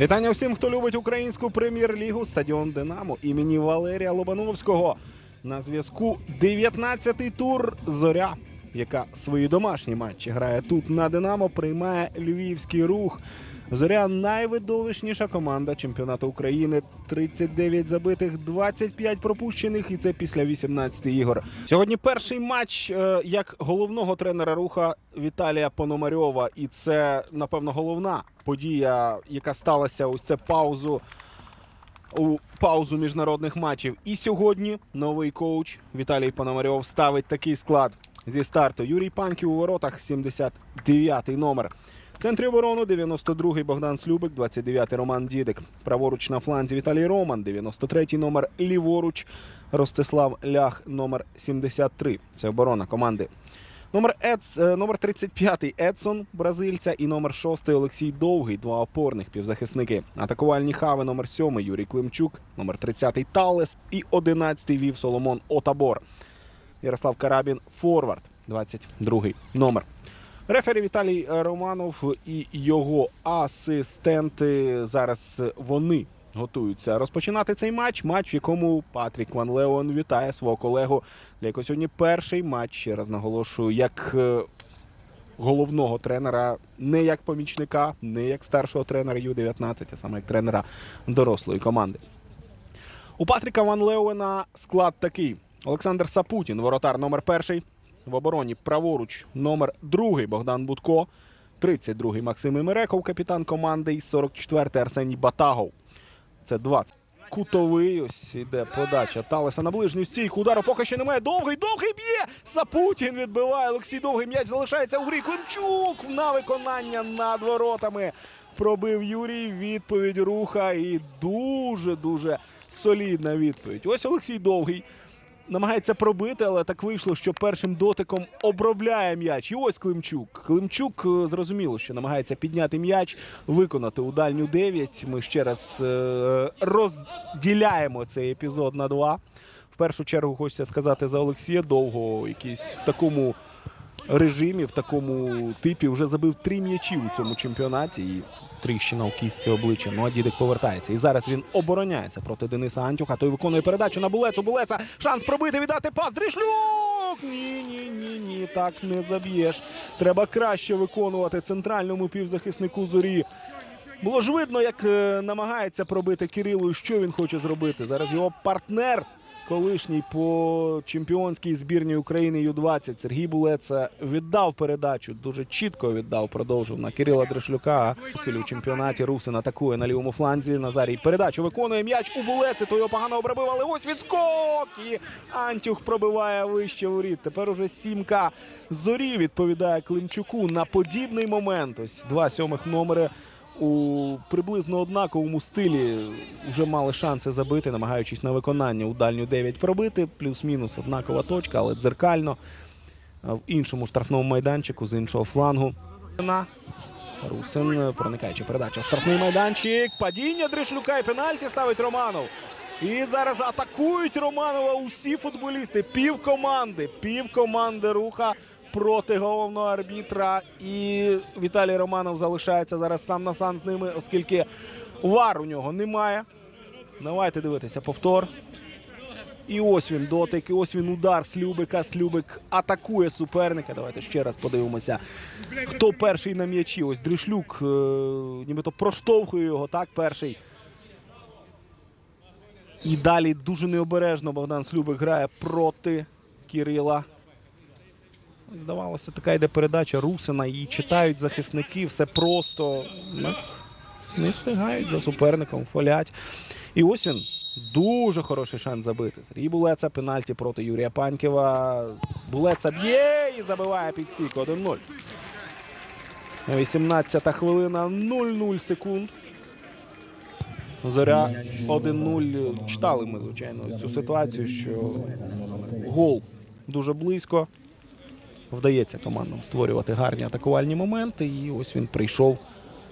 Вітання всім, хто любить українську прем'єр-лігу стадіон Динамо імені Валерія Лобановського. На зв'язку 19-й тур Зоря, яка свої домашні матчі грає тут на Динамо, приймає львівський рух. Зоря найвидовищніша команда чемпіонату України. 39 забитих, 25 пропущених, і це після 18 ігор. Сьогодні перший матч е, як головного тренера руха Віталія Пономарьова. І це, напевно, головна подія, яка сталася ось це паузу у паузу міжнародних матчів. І сьогодні новий коуч Віталій Пономарьов ставить такий склад зі старту. Юрій Панків у воротах, 79-й номер. В центрі оборони 92-й Богдан Слюбик, 29-й Роман Дідик. Праворуч на фланзі Віталій Роман, 93-й номер. Ліворуч Ростислав Лях, номер 73. Це оборона команди. Номер, Ец, е, номер 35 Едсон бразильця і номер 6 Олексій Довгий, два опорних півзахисники. Атакувальні хави номер 7 Юрій Климчук, номер 30 Талес і 11 Вів Соломон Отабор. Ярослав Карабін Форвард, 22 номер. Рефері Віталій е, Романов і його асистенти зараз е, вони готуються розпочинати цей матч. Матч, в якому Патрік Ван Леон вітає свого колегу. Для якого сьогодні перший матч, ще раз наголошую, як е, головного тренера, не як помічника, не як старшого тренера Ю-19, а саме як тренера дорослої команди. У Патріка Ван Леуена склад такий: Олександр Сапутін, воротар номер перший. В обороні праворуч номер другий Богдан Будко, 32-й Максим Імереков, капітан команди, і 44-й Арсеній Батагов. Це 20. Кутовий, ось іде подача. Талеса на ближню стійку. Удару поки що немає. Довгий, довгий б'є. Сапутін відбиває. Олексій Довгий м'яч залишається у грі. Климчук на виконання над воротами. Пробив Юрій. Відповідь руха. І дуже-дуже солідна відповідь. Ось Олексій Довгий. Намагається пробити, але так вийшло, що першим дотиком обробляє м'яч. І ось Климчук. Климчук е, зрозуміло, що намагається підняти м'яч, виконати у дальню 9. Ми ще раз е, розділяємо цей епізод на два. В першу чергу хочеться сказати за Олексія Довго, якийсь в такому режимі, в такому типі вже забив три м'ячі у цьому чемпіонаті. І тріщина у кістці обличчя. Ну а дідик повертається. І зараз він обороняється проти Дениса Антюха. Той виконує передачу на Булецу. Булеца. Шанс пробити, віддати пас. Дрішлюк! Ні, ні, ні, ні. Так не заб'єш. Треба краще виконувати центральному півзахиснику зорі. Було ж видно, як е, намагається пробити Кирилу, і що він хоче зробити. Зараз його партнер, колишній по чемпіонській збірній України Ю-20 Сергій Булеца віддав передачу. Дуже чітко віддав, продовжив на Кирила Дрешлюка. Спіль у чемпіонаті Русин атакує на лівому фланзі. Назарій передачу виконує м'яч у Булеці. То його погано обробив, але ось відскок. І Антюх пробиває вище воріт. Тепер уже сімка зорі відповідає Климчуку на подібний момент. Ось два сьомих номери у приблизно однаковому стилі вже мали шанси забити, намагаючись на виконання у дальню 9 пробити. Плюс-мінус однакова точка, але дзеркально в іншому штрафному майданчику з іншого флангу. Русин, проникаючи передача в штрафний майданчик. Падіння Дришлюка і пенальті ставить Романов. І зараз атакують Романова усі футболісти. Пів команди, пів команди руха проти головного арбітра. І Віталій Романов залишається зараз сам на сам з ними, оскільки вар у нього немає. Давайте дивитися повтор. І ось він дотик, і ось він удар Слюбика. Слюбик атакує суперника. Давайте ще раз подивимося. Хто перший на м'ячі? Ось Дрішлюк, е, нібито проштовхує його, так, перший. І далі дуже необережно Богдан Слюбик грає проти Кирила. Здавалося, така йде передача Русина. Її читають захисники, все просто. Ну, не встигають за суперником, фолять. І ось він. Дуже хороший шанс забити. Сергій Булеца пенальті проти Юрія Панькєва. Булеца б'є і забиває під стійку 1-0. 18 хвилина, 0-0 секунд. Зоря 1-0. Читали ми, звичайно, цю ситуацію, що гол дуже близько. Вдається командам створювати гарні атакувальні моменти. І ось він прийшов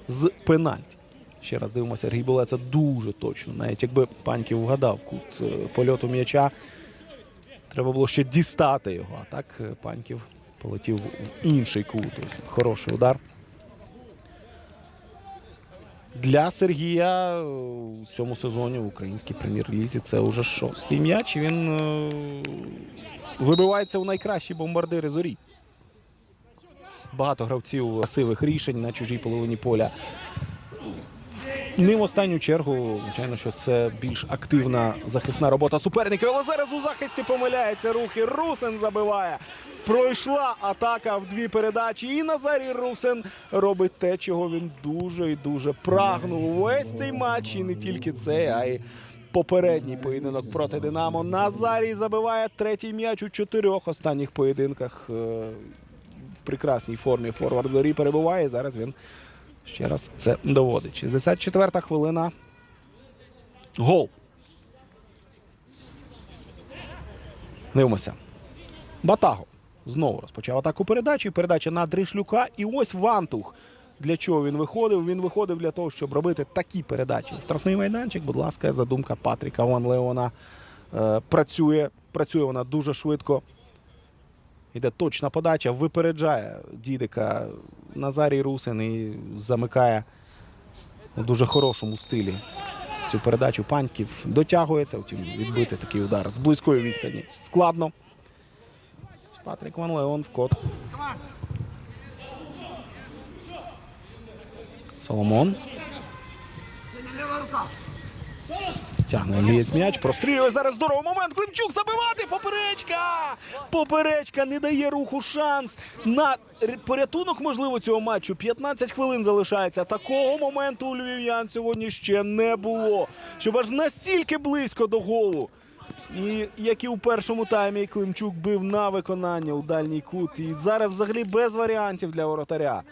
з пенальті. Ще раз дивимося, Сергій Булеца дуже точно. Навіть якби Паньків вгадав кут е, польоту м'яча, треба було ще дістати його. А так е, Паньків полетів в інший кут. Хороший удар. Для Сергія е, у цьому сезоні в українській прем'єр-лізі це вже шостий м'яч. Він вибивається у найкращі бомбардири зорі. Багато гравців красивих рішень на чужій половині поля. Не в останню чергу, звичайно, що це більш активна захисна робота суперників. Але зараз у захисті помиляється рухи. Русин забиває. Пройшла атака в дві передачі. І Назарій Русин робить те, чого він дуже і дуже прагнув. Весь цей матч і не тільки цей, а й попередній поєдинок проти Динамо. Назарій забиває третій м'яч у чотирьох останніх поєдинках. Е, В прекрасній формі форвард зорі перебуває. Зараз він Ще раз це доводить. 64-та хвилина. Гол. Дивимося. Батаго знову розпочав атаку передачі. Передача на Дришлюка. І ось Вантух. Для чого він виходив? Він виходив для того, щоб робити такі передачі. Штрафний майданчик, будь ласка, задумка Патріка Ван Леона е, працює. Працює вона дуже швидко. Іде точна подача, випереджає Дідика Назарій Русин і замикає у дуже хорошому стилі цю передачу. Паньків дотягується, втім відбити такий удар з близької відстані. Складно. Патрік Ван Леон в кот. Соломон. Тягне Англієць м'яч, прострілює зараз здоровий момент. Климчук забивати. Поперечка! Поперечка не дає руху шанс на порятунок, можливо, цього матчу. 15 хвилин залишається. Такого моменту у львів'ян сьогодні ще не було. Щоб аж настільки близько до голу. І як і у першому таймі Климчук бив на виконання у дальній кут. І зараз взагалі без варіантів для воротаря.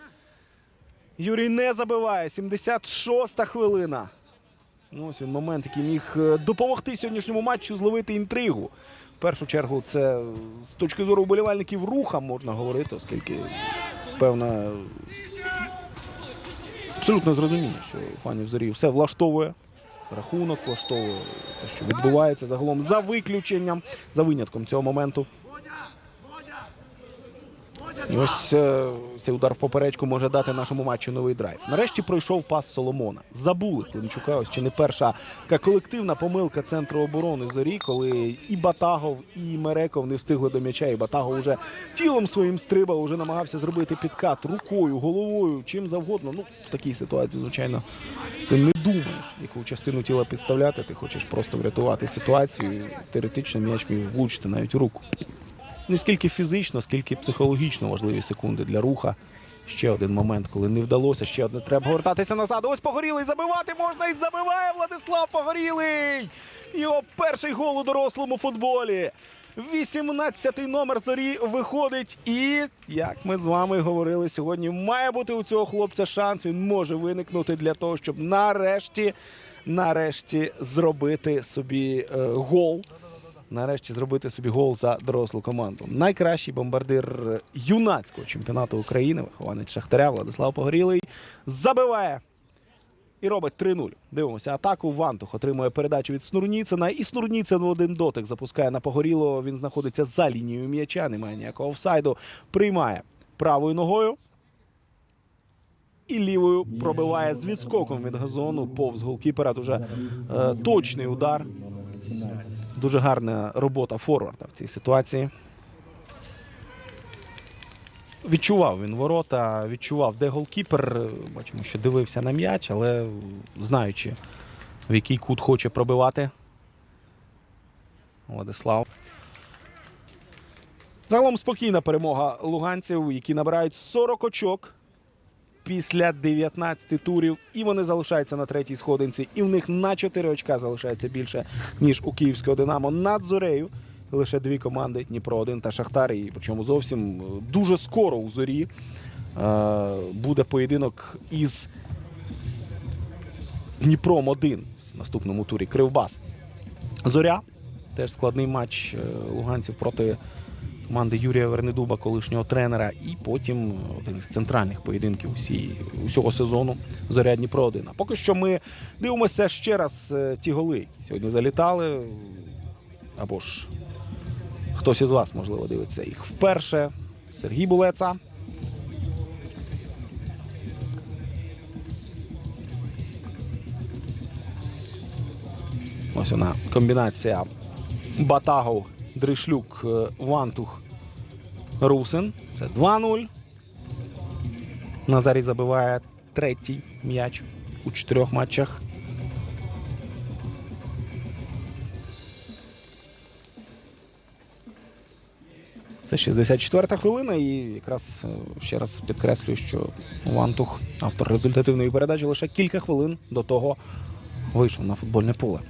Юрій не забиває. 76-та хвилина. Ну, ось він момент, який міг е, допомогти сьогоднішньому матчу зловити інтригу. В першу чергу, це з точки зору вболівальників руха можна говорити, оскільки певна абсолютно зрозуміло, що фанів зорі все влаштовує. Рахунок влаштовує те, що відбувається загалом за виключенням, за винятком цього моменту. І ось е, цей удар в поперечку може дати нашому матчу новий драйв. Нарешті пройшов пас Соломона. Забули Климчука. Ось чи не перша така колективна помилка центру оборони зорі, коли і Батагов, і Мереков не встигли до м'яча. І Батагов уже тілом своїм стрибав, уже намагався зробити підкат рукою, головою, чим завгодно. Ну, в такій ситуації, звичайно, ти не думаєш, яку частину тіла підставляти. Ти хочеш просто врятувати ситуацію. Теоретично м'яч міг влучити навіть у руку не скільки фізично, скільки психологічно важливі секунди для руха. Ще один момент, коли не вдалося, ще одне треба повертатися назад. Ось погорілий забивати можна і забиває Владислав Погорілий. Його перший гол у дорослому футболі. 18-й номер зорі виходить. І, як ми з вами говорили сьогодні, має бути у цього хлопця шанс. Він може виникнути для того, щоб нарешті, нарешті зробити собі е, гол нарешті зробити собі гол за дорослу команду. Найкращий бомбардир юнацького чемпіонату України, вихованець Шахтаря Владислав Погорілий, забиває. І робить 3-0. Дивимося атаку. Вантух отримує передачу від Снурніцина. І Снурніцин в один дотик запускає на Погорілого. Він знаходиться за лінією м'яча, немає ніякого офсайду. Приймає правою ногою. І лівою пробиває з відскоком від газону повз голкіпера. Дуже е, точний удар. Дуже гарна робота форварда в цій ситуації. Відчував він ворота, відчував, де голкіпер. Бачимо, що дивився на м'яч, але знаючи, в який кут хоче пробивати Владислав. Загалом спокійна перемога луганців, які набирають 40 очок після 19 турів. І вони залишаються на третій сходинці. І в них на 4 очка залишається більше, ніж у київського Динамо. Над зорею лише дві команди Дніпро 1 та Шахтар. І причому зовсім е, дуже скоро у зорі е, буде поєдинок із Дніпром 1 в наступному турі. Кривбас. Зоря. Теж складний матч е, луганців проти команди Юрія Вернедуба, колишнього тренера, і потім один із центральних поєдинків усі, усього сезону Заря Дніпро-1. А Поки що ми дивимося ще раз е, ті голи. Сьогодні залітали. Або ж хтось із вас, можливо, дивиться їх вперше. Сергій Булеца. Ось вона комбінація Батагов Дришлюк, е, Вантух, Русин. Це 2-0. Назарій забиває третій м'яч у чотирьох матчах. Це 64-та хвилина, і якраз е, ще раз підкреслюю, що Вантух, автор результативної передачі, лише кілька хвилин до того вийшов на футбольне поле.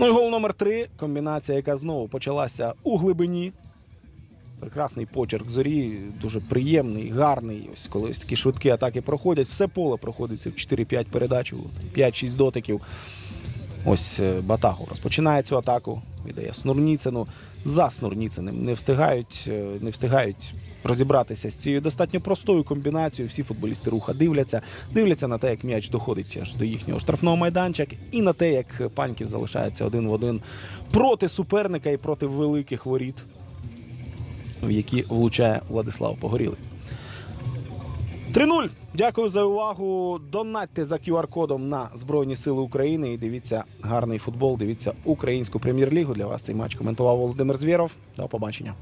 Ну і гол номер три. Комбінація, яка знову почалася у глибині. Прекрасний почерк зорі, дуже приємний, гарний. Ось коли ось такі швидкі атаки проходять, все поле проходиться в 4-5 передач, 5-6 дотиків. Ось е, Батагов розпочинає цю атаку, віддає Снурніцину. За Снурніциним не встигають, е, не встигають розібратися з цією достатньо простою комбінацією. Всі футболісти руха дивляться, дивляться на те, як м'яч доходить аж до їхнього штрафного майданчика, і на те, як паньків залишається один в один проти суперника і проти великих воріт, в які влучає Владислав Погорілий. 3-0. Дякую за увагу. Донатьте за QR-кодом на Збройні Сили України і дивіться гарний футбол. Дивіться українську прем'єр-лігу. Для вас цей матч коментував Володимир Звєров. До побачення.